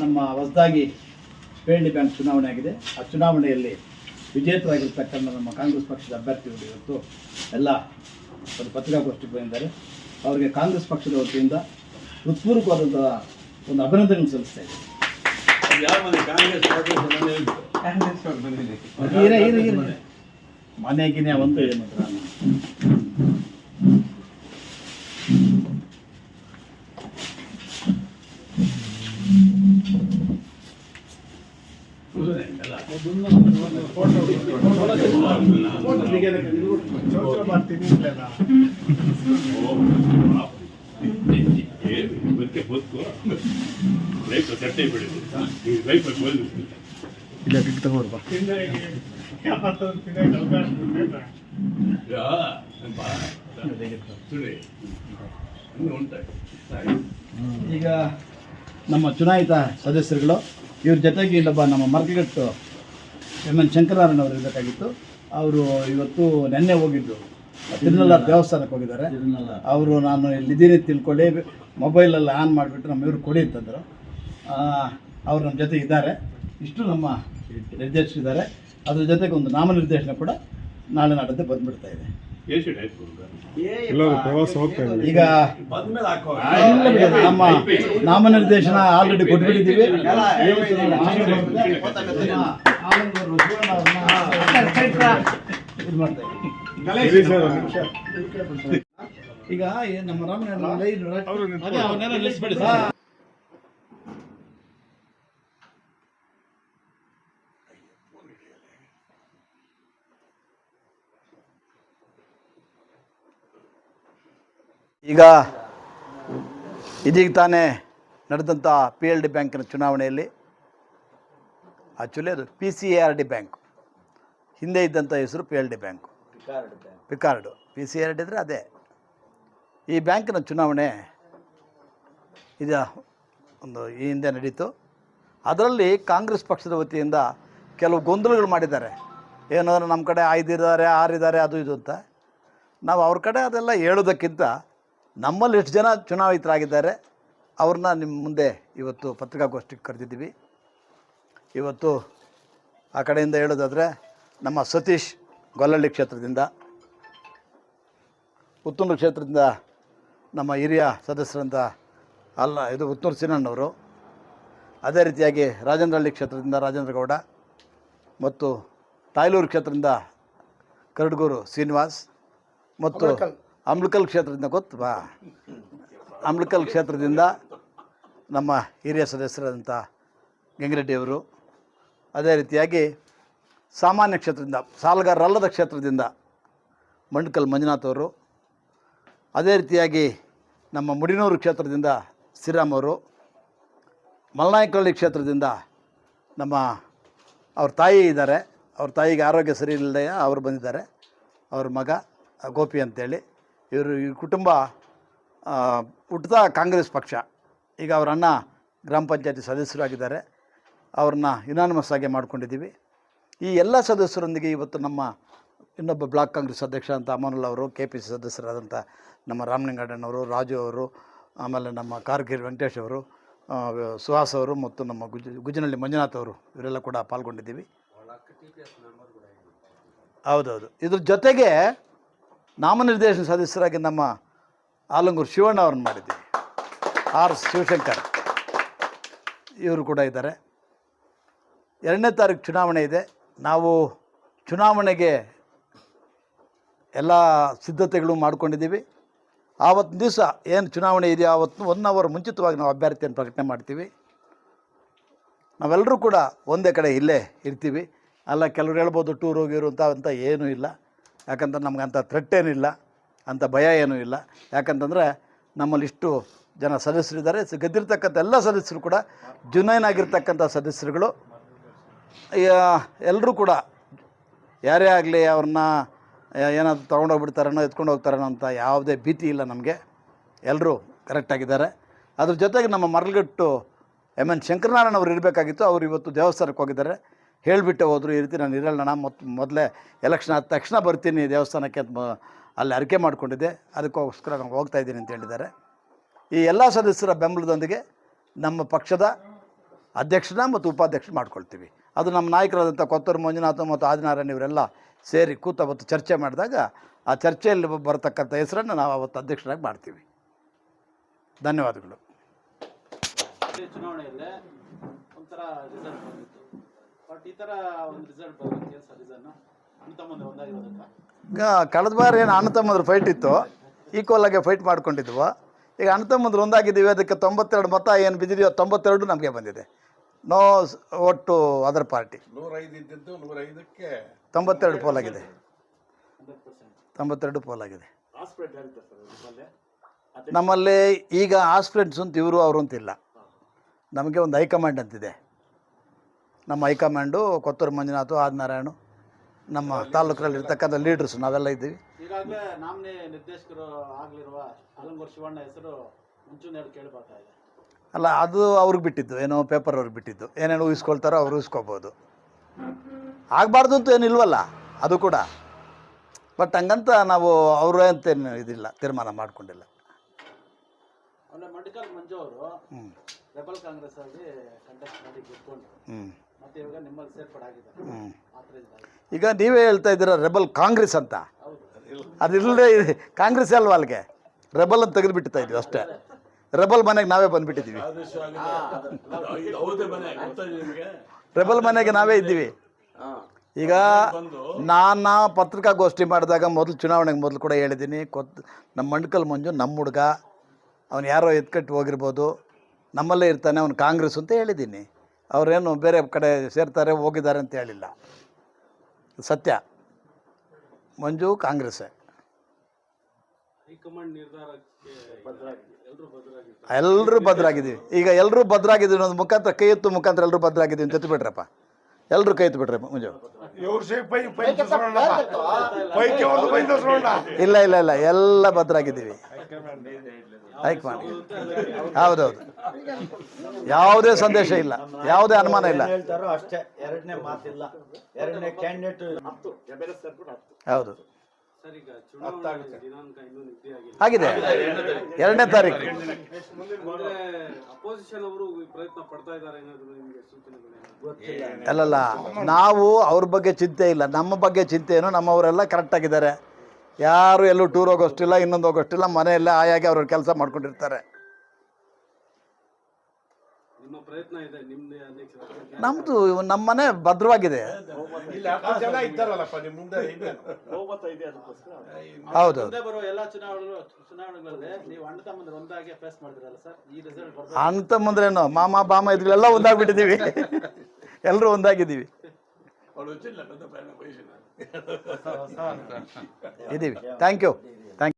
ನಮ್ಮ ಹೊಸದಾಗಿ P N bank ಚುನಾವಣೆ ಆಗಿದೆ. ಆ ಚುನಾವಣೆಯಲ್ಲಿ ವಿಜೇತರಾಗಿರ್ತಕ್ಕಂಥ ನಮ್ಮ ಕಾಂಗ್ರೆಸ್ ಪಕ್ಷದ ಅಭ್ಯರ್ಥಿಗಳು ಇವತ್ತು ಎಲ್ಲ ಒಂದು ಪತ್ರಿಕಾಗೋಷ್ಠಿಗೆ ಬಂದಿದ್ದಾರೆ. ಅವರಿಗೆ ಕಾಂಗ್ರೆಸ್ ಪಕ್ಷದ ವತಿಯಿಂದ ಹೃತ್ಪೂರ್ವಕವಾದಂಥ ಒಂದು ಅಭಿನಂದನೆ ಸಲ್ಲಿಸ್ತಾ ಇರೇ ಮನೆಗಿನೇ ಒಂದು ಏನು ಎಲ್ಲ. ಏನು ಇವತ್ತೇ ಬದುಕು ಲೈಫ್ ಸಟ್ಟೆ ಬಿಡಿದೆ ಈ ಲೈಫ್ ಬಂದು ಇಲ್ಲ ಉಂಟಾ? ಸರಿ. ಈಗ ನಮ್ಮ ಚುನಾಯಿತ ಸದಸ್ಯರುಗಳು ಇವ್ರ ಜೊತೆಗೆ ಇಲ್ಲೊಬ್ಬ ನಮ್ಮ ಮರ್ಕಗಟ್ಟು ಎಂ ಎನ್ ಶಂಕರನಾರಾಯಣ ಅವರು ಇರಬೇಕಾಗಿತ್ತು. ಅವರು ಇವತ್ತು ನೆನ್ನೆ ಹೋಗಿದ್ದು ತಿರುನಲ್ಲ ದೇವಸ್ಥಾನಕ್ಕೆ ಹೋಗಿದ್ದಾರೆ. ಅವರು ನಾನು ಇಲ್ಲಿದ್ದೀನಿ ತಿಳ್ಕೊಳ್ಳಿ ಮೊಬೈಲಲ್ಲಿ ಆನ್ ಮಾಡಿಬಿಟ್ಟು ನಮ್ಮ ಇವರು ಕೊಡಿ ಅಂತಂದರು. ಅವರು ನಮ್ಮ ಜೊತೆ ಇದ್ದಾರೆ. ಇಷ್ಟು ನಮ್ಮ ನಿರ್ದೇಶಕರಿದ್ದಾರೆ ಅದ್ರ ಜೊತೆಗೆ ಒಂದು ನಾಮನಿರ್ದೇಶನ ಕೂಡ ನಾಳೆ ನಾಡದ್ದೇ ಬಂದುಬಿಡ್ತಾ ಇದೆ. ಈಗ. ನಮ್ಮ ನಾಮನಿರ್ದೇಶನ ಆಲ್ರೆಡಿ ಕೊಟ್ಬಿಟ್ಟಿದ್ದೀವಿ. ಈಗ ಏನ್ ನಮ್ಮ ರಾಮಣ್ಣ ಈಗ ಇದೀಗ ತಾನೇ ನಡೆದಂಥ ಪಿ ಎಲ್ ಡಿ ಬ್ಯಾಂಕಿನ ಚುನಾವಣೆಯಲ್ಲಿ ಆ್ಯಕ್ಚುಲಿ ಅದು P C A R D bank. ಹಿಂದೆ ಇದ್ದಂಥ ಹೆಸರು P L D bank. PCARD P C R D ಅಂದರೆ ಅದೇ. ಈ ಬ್ಯಾಂಕಿನ ಚುನಾವಣೆ ಇದು ಒಂದು ಈ ಹಿಂದೆ ನಡೀತು. ಅದರಲ್ಲಿ ಕಾಂಗ್ರೆಸ್ ಪಕ್ಷದ ವತಿಯಿಂದ ಕೆಲವು ಗೊಂದಲಗಳು ಮಾಡಿದ್ದಾರೆ. ಏನಾದರೂ ನಮ್ಮ ಕಡೆ ಐದಿದ್ದಾರೆ ಆರಿದ್ದಾರೆ ಅದು ಇದು ಅಂತ. ನಾವು ಅವ್ರ ಕಡೆ ಅದೆಲ್ಲ ಹೇಳೋದಕ್ಕಿಂತ ನಮ್ಮಲ್ಲಿ ಎಷ್ಟು ಜನ ಚುನಾವಿತರಾಗಿದ್ದಾರೆ ಅವ್ರನ್ನ ನಿಮ್ಮ ಮುಂದೆ ಇವತ್ತು ಪತ್ರಿಕಾಗೋಷ್ಠಿಗೆ ಕರೆದಿದ್ದೀವಿ. ಇವತ್ತು ಆ ಕಡೆಯಿಂದ ಹೇಳೋದಾದರೆ, ನಮ್ಮ ಸತೀಶ್ ಗೊಲ್ಲಳ್ಳಿ ಕ್ಷೇತ್ರದಿಂದ ಉತ್ತೂರು ಕ್ಷೇತ್ರದಿಂದ ನಮ್ಮ ಹಿರಿಯ ಸದಸ್ಯರಂತ ಅಲ್ಲ, ಇದು ಉತ್ತೂರು ಸಿನಣ್ಣವರು ಅದೇ ರೀತಿಯಾಗಿ ರಾಜೇಂದ್ರಹಳ್ಳಿ ಕ್ಷೇತ್ರದಿಂದ ರಾಜೇಂದ್ರ ಗೌಡ, ಮತ್ತು ತಾಯ್ಲೂರು ಕ್ಷೇತ್ರದಿಂದ ಕರಡ್ಗೂರು ಶ್ರೀನಿವಾಸ್, ಮತ್ತು ಅಮ್ಲಕಲ್ ಕ್ಷೇತ್ರದಿಂದ ಗೊತ್ತು, ಬಾ. ಕ್ಷೇತ್ರದಿಂದ ನಮ್ಮ ಹಿರಿಯ ಸದಸ್ಯರಾದಂಥ ಗಂಗಿರೆಡ್ಡಿಯವರು ಅದೇ ರೀತಿಯಾಗಿ ಸಾಮಾನ್ಯ ಕ್ಷೇತ್ರದಿಂದ ಸಾಲಗಾರರಲ್ಲದ ಕ್ಷೇತ್ರದಿಂದ ಮಂಡ್ಕಲ್ ಮಂಜುನಾಥ್ ಅವರು, ಅದೇ ರೀತಿಯಾಗಿ ನಮ್ಮ ಮುಡಿನೂರು ಕ್ಷೇತ್ರದಿಂದ ಶ್ರೀರಾಮ್ ಅವರು ಮಲ್ನಾಯಕಹಳ್ಳಿ ಕ್ಷೇತ್ರದಿಂದ ನಮ್ಮ ಅವ್ರ ತಾಯಿ ಇದ್ದಾರೆ. ಅವ್ರ ತಾಯಿಗೆ ಆರೋಗ್ಯ ಸರಿ ಇಲ್ಲದೆ ಅವರು ಬಂದಿದ್ದಾರೆ. ಅವ್ರ ಮಗ ಗೋಪಿ ಅಂತೇಳಿ. ಇವರು ಈ ಕುಟುಂಬ ಹುಟ್ಟಿದ ಕಾಂಗ್ರೆಸ್ ಪಕ್ಷ. ಈಗ ಅವರ ಅಣ್ಣ ಗ್ರಾಮ ಪಂಚಾಯತಿ ಸದಸ್ಯರಾಗಿದ್ದಾರೆ ಅವ್ರನ್ನ ಯುನಾನಿಮಸ್ ಆಗಿ ಮಾಡ್ಕೊಂಡಿದ್ದೀವಿ. ಈ ಎಲ್ಲ ಸದಸ್ಯರೊಂದಿಗೆ ಇವತ್ತು ನಮ್ಮ ಇನ್ನೊಬ್ಬ ಬ್ಲಾಕ್ ಕಾಂಗ್ರೆಸ್ ಅಧ್ಯಕ್ಷ ಅಂತ ಅಮನುಲ್ ಅವರು ಕೆ ಪಿ ಸಿ ಸದಸ್ಯರಾದಂಥ ನಮ್ಮ ರಾಮಲಿಂಗಣ್ಣನವರು ರಾಜು ಅವರು ಆಮೇಲೆ ನಮ್ಮ ಕಾರ್ಗಿರ್ ವೆಂಕಟೇಶ್ ಅವರು ಸುಹಾಸ್ ಅವರು ಮತ್ತು ನಮ್ಮ ಗುಜ ಗುಜನಳ್ಳಿ ಮಂಜುನಾಥ್ ಅವರು ಇವರೆಲ್ಲ ಕೂಡ ಪಾಲ್ಗೊಂಡಿದ್ದೀವಿ. ಹೌದೌದು. ಇದ್ರ ಜೊತೆಗೆ ನಾಮನಿರ್ದೇಶನ ಸದಸ್ಯರಾಗಿ ನಮ್ಮ ಆಲಂಗೂರು ಶಿವಣ್ಣ ಅವ್ರನ್ನ ಮಾಡಿದ್ದೀವಿ. ಆರ್ ಶಿವಶಂಕರ್. ಇವರು ಕೂಡ ಇದ್ದಾರೆ. ಎರಡನೇ ತಾರೀಕು ಚುನಾವಣೆ ಇದೆ. ನಾವು ಚುನಾವಣೆಗೆ ಎಲ್ಲ ಸಿದ್ಧತೆಗಳು ಮಾಡ್ಕೊಂಡಿದ್ದೀವಿ. ಆವತ್ತಿನ ದಿವಸ ಏನು ಚುನಾವಣೆ ಇದೆಯೋ ಆವತ್ತು ಒನ್ ಅವರ್ ಮುಂಚಿತವಾಗಿ ನಾವು ಅಭ್ಯರ್ಥಿಯನ್ನು ಪ್ರಕಟಣೆ ಮಾಡ್ತೀವಿ. ನಾವೆಲ್ಲರೂ ಕೂಡ ಒಂದೇ ಕಡೆ ಇಲ್ಲೇ ಇರ್ತೀವಿ. ಅಲ್ಲ, ಕೆಲವರು ಹೇಳ್ಬೋದು ಟೂರ್ ಹೋಗಿರುವಂಥ ಅಂತ ಅಂತ ಏನೂ ಇಲ್ಲ. ಯಾಕಂದ್ರೆ ನಮ್ಗೆ ಅಂಥ ಥ್ರೆಟ್ ಏನಿಲ್ಲ, ಅಂಥ ಭಯ ಏನೂ ಇಲ್ಲ. ಯಾಕಂತಂದರೆ ನಮ್ಮಲ್ಲಿ ಇಷ್ಟು ಜನ ಸದಸ್ಯರಿದ್ದಾರೆ. ಗೆದ್ದಿರ್ತಕ್ಕಂಥ ಎಲ್ಲ ಸದಸ್ಯರು ಕೂಡ ಜುನೈನ್ ಆಗಿರ್ತಕ್ಕಂಥ ಸದಸ್ಯರುಗಳು. ಎಲ್ಲರೂ ಕೂಡ ಯಾರೇ ಆಗಲಿ ಅವ್ರನ್ನ ಏನಾದರೂ ತೊಗೊಂಡೋಗ್ಬಿಡ್ತಾರೇನೋ ಎತ್ಕೊಂಡು ಹೋಗ್ತಾರೇನೋ ಅಂತ ಯಾವುದೇ ಭೀತಿ ಇಲ್ಲ ನಮಗೆ. ಎಲ್ಲರೂ ಕರೆಕ್ಟಾಗಿದ್ದಾರೆ ಅದ್ರ ಜೊತೆಗೆ ನಮ್ಮ ಮರಳುಗಟ್ಟು ಎಂ ಎನ್ ಶಂಕರನಾರಾಯಣ ಅವರು ಇರಬೇಕಾಗಿತ್ತು. ಅವರು ಇವತ್ತು ದೇವಸ್ಥಾನಕ್ಕೆ ಹೋಗಿದ್ದಾರೆ. ಹೇಳಿಬಿಟ್ಟೆ ಹೋದರು, ಈ ರೀತಿ ನಾನು ಇರಲ್ಲಣ್ಣ ಮತ್ತು ಮೊದಲೇ ಎಲೆಕ್ಷನ್ ಆದ ತಕ್ಷಣ ಬರ್ತೀನಿ ದೇವಸ್ಥಾನಕ್ಕೆ ಅಂತ ಅಲ್ಲಿ ಅರಿಕೆ ಮಾಡಿಕೊಂಡಿದ್ದೆ. ಅದಕ್ಕೋಸ್ಕರ ನಾನು ಹೋಗ್ತಾ ಇದ್ದೀನಿ ಅಂತ ಹೇಳಿದ್ದಾರೆ. ಈ ಎಲ್ಲ ಸದಸ್ಯರ ಬೆಂಬಲದೊಂದಿಗೆ ನಮ್ಮ ಪಕ್ಷದ ಅಧ್ಯಕ್ಷನ ಮತ್ತು ಉಪಾಧ್ಯಕ್ಷ ಮಾಡ್ಕೊಳ್ತೀವಿ. ಅದು ನಮ್ಮ ನಾಯಕರಾದಂಥ ಕೊತ್ತೂರು ಮಂಜುನಾಥ ಮತ್ತು ಆದಿನಾರಾಯಣ ಇವರೆಲ್ಲ ಸೇರಿ ಕೂತ ಅವತ್ತು ಚರ್ಚೆ ಮಾಡಿದಾಗ ಆ ಚರ್ಚೆಯಲ್ಲಿ ಬರತಕ್ಕಂಥ ಹೆಸರನ್ನು ನಾವು ಅವತ್ತು ಅಧ್ಯಕ್ಷರಾಗಿ ಮಾಡ್ತೀವಿ. ಧನ್ಯವಾದಗಳು. ಚುನಾವಣೆಯಲ್ಲೇ ಒಂಥರ ರಿಸಲ್ಟ್ ಬಟ್ ಈ ಥರ ಒಂದು ರಿಸಲ್ಟ್ ಬರೋದಕ್ಕೆ ಸರ್ ರೀಸನ್ ಅಣ್ಣ ತಮ್ಮಂದ್ರೆ ಒಂದಾಗಿರೋದಕ್ಕ ಈಗ ಕಳೆದ ಬಾರಿ ಏನು ಅಣ್ಣ ತಮ್ಮಂದ್ರ ಫೈಟ್ ಇತ್ತು ಈಕ್ವಲ್ ಆಗಿ ಫೈಟ್ ಮಾಡ್ಕೊಂಡಿದ್ವು. ಈಗ ಅಣ್ಣ ತಮ್ಮಂದ್ರು ಒಂದಾಗಿದ್ದೀವಿ ಅದಕ್ಕೆ ತೊಂಬತ್ತೆರಡು ಮತ ಏನು ಬಿದ್ದಿದೆಯೋ ತೊಂಬತ್ತೆರಡು ನಮಗೆ ಬಂದಿದೆ. ನೋ ಒಟ್ಟು ಅದರ್ ಪಾರ್ಟಿ ನೂರೈದು ಇದ್ದಿದ್ದು ನೂರೈದಕ್ಕೆ ತೊಂಬತ್ತೆರಡು ಪೋಲಾಗಿದೆ ಆಗಿದೆ. ತೊಂಬತ್ತೆರಡು ಪೋಲಾಗಿದೆ ಆಗಿದೆ. ನಮ್ಮಲ್ಲಿ? ಈಗ ಆಸ್ಪಿರೆಂಟ್ಸ್ ಅಂತ ಇವರು ಅವರು ಅಂತಿಲ್ಲ ನಮಗೆ ಒಂದು ಹೈಕಮಾಂಡ್ ಅಂತಿದೆ. ನಮ್ಮ ಹೈಕಮಾಂಡು ಕೊತ್ತೂರು ಮಂಜುನಾಥ ಆದಿನಾರಾಯಣ ನಮ್ಮ ತಾಲೂಕಲ್ಲಿ ಇರ್ತಕ್ಕಂಥ ಲೀಡರ್ಸ್ ನಾವೆಲ್ಲ ಇದ್ದೀವಿ. ಈಗಾಗಲೇ ನಾಮಿನಿ ನಿರ್ದೇಶಕರು ಆಗ್ಲಿರುವ ಅಲಂಗೂರ್ ಶಿವಣ್ಣ ಹೆಸರು ಮುಂಚೂಣಿಯಲ್ಲಿ ಕೇಳಬರ್ತಾ ಇದೆ ಅಲ್ಲ ಅದು ಅವ್ರಿಗೆ ಬಿಟ್ಟಿದ್ದು ಏನೋ ಪೇಪರ್ ಅವ್ರಿಗೆ ಬಿಟ್ಟಿದ್ದು. ಏನೇನು ಊಹಿಸ್ಕೊಳ್ತಾರೋ ಅವ್ರು ಊಹಿಸ್ಕೋಬೋದು. ಆಗಬಾರ್ದು ಅಂತ ಏನಿಲ್ವಲ್ಲ ಅದು ಕೂಡ. ಬಟ್ ಹಂಗಂತ ನಾವು ಅವರು ಅಂತೇನು ಇದಿಲ್ಲ ತೀರ್ಮಾನ ಮಾಡ್ಕೊಂಡಿಲ್ಲ. ಮಂಜು ಅವರು ರೆಬಲ್ ಕಾಂಗ್ರೆಸ್ ಆಗಿ ಕಂಟೆಸ್ಟ್ ಮಾಡಿ ಗೆದ್ಕೊಂಡು ಈಗ ನೀವೇ ಹೇಳ್ತಾ ಇದ್ದೀರಾ ರೆಬಲ್ ಕಾಂಗ್ರೆಸ್ ಅಂತ? ಅದಿಲ್ಲದೆ ಕಾಂಗ್ರೆಸ್ ಅಲ್ವಾ ಅಲ್ಲಿಗೆ? ರೆಬಲ್ ಅಂತ ತೆಗೆದು ಬಿಡ್ತಾ ಇದ್ವಿ ಅಷ್ಟೇ. ರೆಬಲ್ ಮನೆಗೆ ನಾವೇ ಬಂದುಬಿಟ್ಟಿದ್ದೀವಿ. ರೆಬಲ್ ಮನೆಗೆ ನಾವೇ ಇದ್ದೀವಿ. ಈಗ ನಾನು ಪತ್ರಿಕಾಗೋಷ್ಠಿ ಮಾಡಿದಾಗ ಮೊದಲು ಚುನಾವಣೆಗೆ ಮೊದಲು ಕೂಡ ಹೇಳಿದ್ದೀನಿ ಕೊತ್ ನಮ್ಮ ಮಂಡ್ಕಲ್ ಮಂಜು ನಮ್ಮ ಹುಡುಗ ಅವನು ಯಾರೋ ಎತ್ಕಟ್ಟು ಹೋಗಿರ್ಬೋದು ನಮ್ಮಲ್ಲೇ ಇರ್ತಾನೆ ಅವನು ಕಾಂಗ್ರೆಸ್ ಅಂತ ಹೇಳಿದ್ದೀನಿ. ಅವರೇನು ಬೇರೆ ಕಡೆ ಸೇರ್ತಾರೆ ಹೋಗಿದ್ದಾರೆ ಅಂತ ಹೇಳಿಲ್ಲ. ಸತ್ಯ. ಮಂಜು ಕಾಂಗ್ರೆಸ್ಸೇ. ಎಲ್ಲರೂ ಭದ್ರಾಗಿದ್ದೀವಿ. ಈಗ ಎಲ್ಲರೂ ಭದ್ರಾಗಿದ್ದೀವಿ ಒಂದು ಮುಖಾಂತರ ಕೈ ಎತ್ತು ಮುಖಾಂತರ ಎಲ್ಲರೂ ಭದ್ರಾಗಿದ್ದೀವಿ ಅಂತ ಎತ್ತಿಬಿಟ್ರಪ್ಪ ಎಲ್ಲರೂ ಕೈ ಎತ್ತು ಮಂಜು. ಇಲ್ಲ ಇಲ್ಲ ಇಲ್ಲ. ಎಲ್ಲ ಭದ್ರಾಗಿದ್ದೀವಿ. ಹೈಕಮಾಂಡ್ ಹೌದೌದು. ಯಾವುದೇ ಸಂದೇಶ ಇಲ್ಲ. ಯಾವುದೇ ಅನುಮಾನ ಇಲ್ಲ. ಹೇಳ್ತಾರೋ ಅಷ್ಟೇ. ಎರಡನೇ ಮಾತಿಲ್ಲ. ಎರಡನೇ ಕ್ಯಾಂಡಿಡೇಟ್ ಹೌದು. ಸರ್ ಈಗ ಚುನಾವಣೆ ದಿನಾಂಕ ಇನ್ನೂ ನಿಗದಿ ಆಗಿದೆ. ಆಗಿದೆ ಎರಡನೇ ತಾರೀಕು. ಅಪೋಸಿಷನ್ ಅವರು ಪ್ರಯತ್ನ ಪಡ್ತಾ ಇದ್ದಾರೆ ಏನಾದ್ರು ನಿಮಗೆ ಸೂಚನೆಗಳು ಗೊತ್ತಿಲ್ಲ. ಅಲ್ಲಲ್ಲ ನಾವು ಅವ್ರ ಬಗ್ಗೆ ಚಿಂತೆ ಇಲ್ಲ. ನಮ್ಮ ಬಗ್ಗೆ ಚಿಂತೆ ಏನು ನಮ್ಮವರೆಲ್ಲ ಕರೆಕ್ಟಾಗಿದ್ದಾರೆ ಯಾರು ಎಲ್ಲೂ ಟೂರ್ ಹೋಗೋಷ್ಟಿಲ್ಲ ಇನ್ನೊಂದು ಹೋಗೋಷ್ಟಿಲ್ಲ ಮನೆಯಲ್ಲೇ ಆಯಾಗಿ ಅವ್ರ ಕೆಲಸ ಮಾಡ್ಕೊಂಡಿರ್ತಾರೆ. ನಮ್ದು ಪ್ರಯತ್ನ ಇದೆ ನಿಮ್ದೇ ನಮ್ಮದು ನಮ್ಮ ಮನೆ ಭದ್ರವಾಗಿದೆ. ಇಲ್ಲಿ ಹತ್ತು ಜನ ಇದ್ದಾರಲ್ಲಪ್ಪ ನಿಮ್ಮ ಮುಂದೆ ಇನ್ನೇನು? ಬಹುಮತ ಇದೆ ಅದಕ್ಕೋಸ್ಕರ? ಹೌದು. ಅಣ್ಣ ತಮ್ಮಂದ್ರೇನು ಒಂದಾಗಿ ಫೇಸ್ ಮಾಡಿದ್ರಲ್ಲ ಸರ್ ಈ ರಿಸಲ್ಟ್ ಬರ್ಬೋದು. ಅಂತ ಮುಂದ್ರೇನು ಮಾಮ ಬಾಮ ಇದ್ಗಳೆಲ್ಲ ಒಂದಾಗ್ಬಿಟ್ಟಿದೀವಿ ಎಲ್ಲರೂ ಒಂದಾಗಿದ್ದೀವಿ. వాడు వచ్చి పెద్ద పైన పోయేసినాడు థ్యాంక్ యూ థ్యాంక్